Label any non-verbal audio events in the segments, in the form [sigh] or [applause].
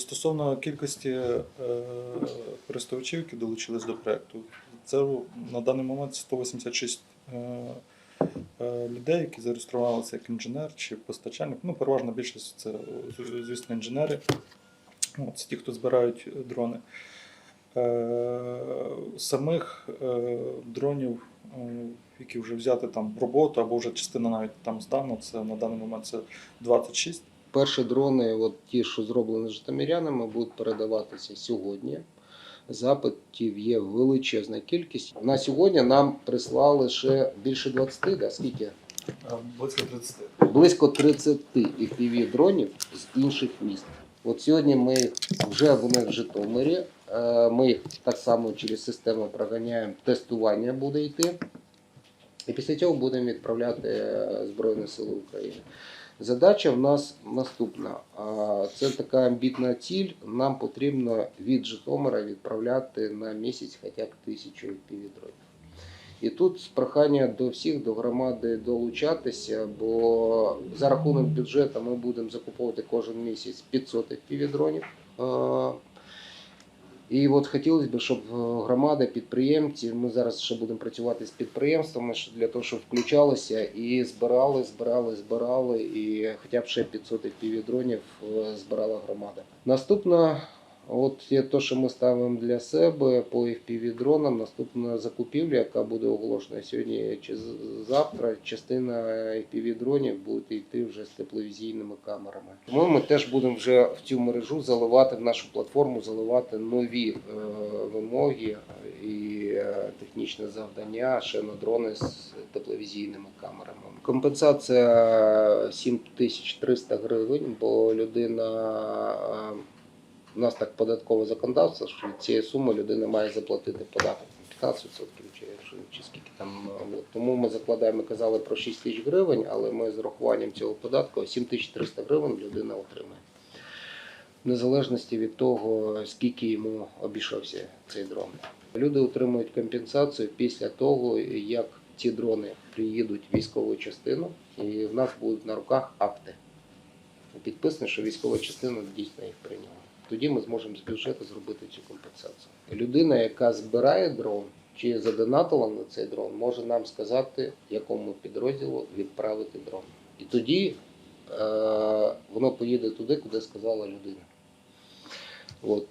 Стосовно кількості е, користувачів, які долучились до проєкту, це на даний момент 186 е, е, людей, які зареєструвалися як інженер чи постачальник. Ну, переважна більшість це, звісно, інженери. Це ті, хто збирають дрони. Самих дронів, які вже взяти там в роботу, або вже частина навіть там здана, це на даний момент це 26. Перші дрони, от ті, що зроблені житомирянами, будуть передаватися сьогодні. Запитів є величезна кількість. На сьогодні нам прислали ще більше 20, да? скільки? Близько 30. Близько 30 FPV дронів з інших міст. От сьогодні ми їх вже вони в Житомирі. Е, Ми їх так само через систему проганяємо, тестування буде йти. І після цього будемо відправляти е, Збройні Сили України. Задача в нас наступна. Це така амбітна ціль. Нам потрібно від Житомира відправляти на місяць хоча б тисячу FPV-дронів. І тут прохання до всіх, до громади долучатися, бо за рахунок бюджету ми будемо закуповувати кожен місяць 500 FPV-дронів. І от хотілося б, щоб е, громада, підприємці, ми зараз ще будемо працювати з підприємствами для того, щоб включалися і збирали, збирали, збирали, і хоча б ще 500 FPV-дронів е, збирала громада. Наступна, от є те, що ми ставимо для себе по FPV-дронам. Наступна закупівля, яка буде оголошена сьогодні чи завтра, частина FPV-дронів буде йти вже з тепловізійними камерами. Тому ми теж будемо вже в цю мережу заливати в нашу платформу, заливати нові е, вимоги і е, технічне завдання ще на дрони з тепловізійними камерами. Компенсація 7300 гривень, бо людина. е, у нас так податкове законодавство, що від цієї суми людина має заплатити податок 15% чи, чи, скільки там. е. Тому ми закладаємо, казали про 6 тисяч гривень, але ми з урахуванням цього податку 7300 гривень людина отримає. В незалежності від того, скільки йому обійшовся цей дрон. Люди отримують компенсацію після того, як ці дрони приїдуть в військову частину, і в нас будуть на руках акти. Підписано, що військова частина дійсно їх прийняла. Тоді ми зможемо з бюджету зробити цю компенсацію. Людина, яка збирає дрон чи задонатила на цей дрон, може нам сказати, якому підрозділу відправити дрон. І тоді е, воно поїде туди, куди сказала людина. От.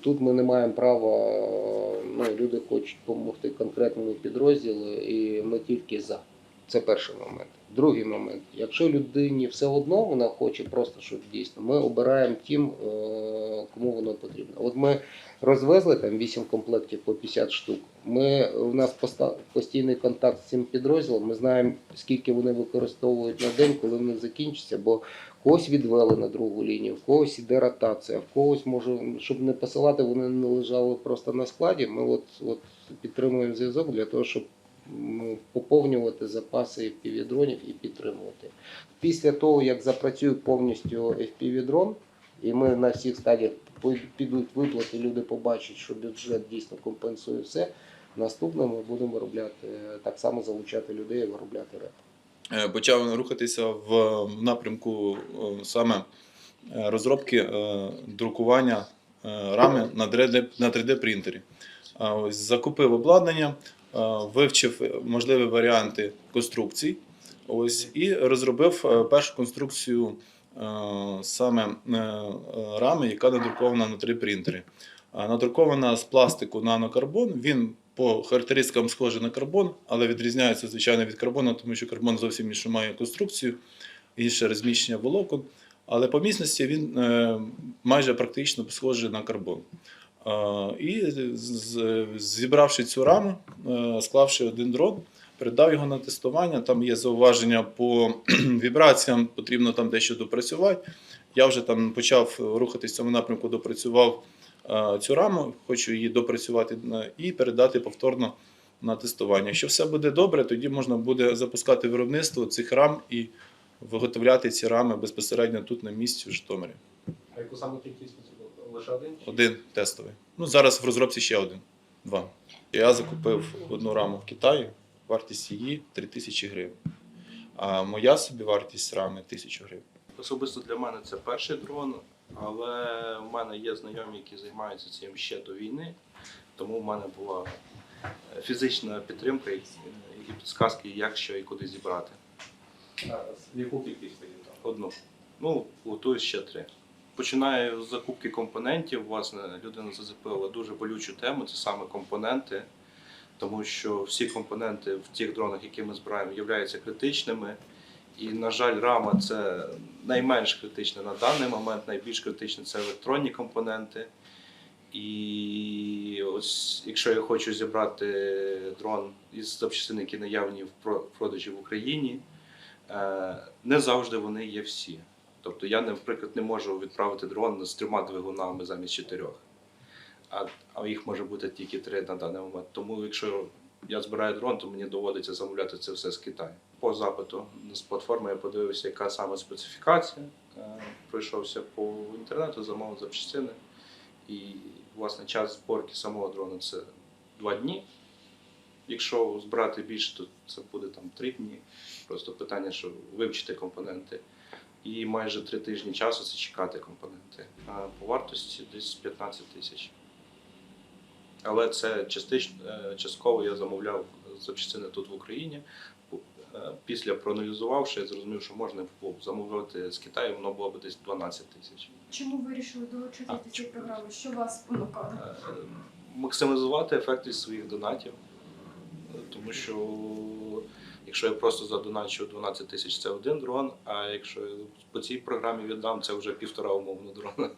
Тут, ми не маємо права, е, ну, люди хочуть допомогти конкретному підрозділу, і ми тільки за. Це перший момент. Другий момент. Якщо людині все одно вона хоче просто, щоб дійсно, ми обираємо тим, е, кому воно потрібно. От ми розвезли там 8 комплектів по 50 штук. Ми, у нас постійний контакт з цим підрозділом. Ми знаємо, скільки вони використовують на день, коли вони закінчаться, бо когось відвели на другу лінію, в когось іде ротація, в когось може, щоб не посилати, вони не лежали просто на складі. Ми от, от підтримуємо зв'язок для того, щоб поповнювати запаси FPV-дронів і підтримувати. Після того, як запрацює повністю FPV-дрон, і ми на всіх стадіях підуть виплати, люди побачать, що бюджет дійсно компенсує все. Наступне ми будемо виробляти так само залучати людей і виробляти реп. Е, почав рухатися в напрямку е, саме е, розробки е, друкування е, рами на 3D-принтері. А закупив обладнання, е, вивчив можливі варіанти конструкцій. Ось і розробив е, першу конструкцію е, саме е, е, рами, яка надрукована на 3 принтері. Надрукована з пластику нанокарбон. Він по характеристикам схожий на карбон, але відрізняється звичайно від карбону, тому що карбон зовсім іншу має конструкцію, інше розміщення волокон. Але по міцності він е, майже практично схожий на карбон. Е, і зібравши цю раму, е, склавши один дрон, передав його на тестування. Там є зауваження по [clears throat] вібраціям, потрібно там дещо допрацювати. Я вже там почав рухатись в цьому напрямку, допрацював е, цю раму, хочу її допрацювати і передати повторно на тестування. Якщо все буде добре, тоді можна буде запускати виробництво цих рам і виготовляти ці рами безпосередньо тут на місці в Житомирі. А яку саме кількість лише один? чи- Один тестовий. Ну зараз в розробці ще один. Два. Я закупив одну раму в Китаї, вартість її 3 тисячі гривень. А моя собі вартість рами 1000 гривень. Особисто для мене це перший дрон. Але в мене є знайомі, які займаються цим ще до війни, тому в мене була е, фізична підтримка і підсказки, як що і куди зібрати. А, яку кількість ви? Одну. Ну, готую ще три. Починаю з закупки компонентів. Власне, людина зацепила дуже болючу тему, це саме компоненти, тому що всі компоненти в тих дронах, які ми збираємо, являються критичними. І, на жаль, рама це найменш критичне на даний момент, найбільш критичне це електронні компоненти. І ось якщо я хочу зібрати дрон із запчастин, які наявні в продажі в Україні, е, не завжди вони є всі. Тобто я, наприклад, не можу відправити дрон з трьома двигунами замість чотирьох, а, а їх може бути тільки три на даний момент. Тому якщо я збираю дрон, то мені доводиться замовляти це все з Китаю. По запиту з платформи я подивився, яка саме специфікація. Е, Пройшовся по інтернету, замовив запчастини. І власне час зборки самого дрона це два дні. Якщо збирати більше, то це буде там три дні. Просто питання, що вивчити компоненти. І майже три тижні часу це чекати компоненти. А по вартості десь 15 тисяч. Але це частично, е, частково я замовляв запчастини тут в Україні. Е, Після проаналізувавши, я зрозумів, що можна було б замовляти з Китаю, воно було б десь 12 тисяч. Чому вирішили долучитися до цієї програми? Що вас спонукало? Е, максимізувати ефективність своїх донатів. Тому що якщо я просто задоначу 12 тисяч, це один дрон, а якщо по цій програмі віддам, це вже півтора умовно дрона.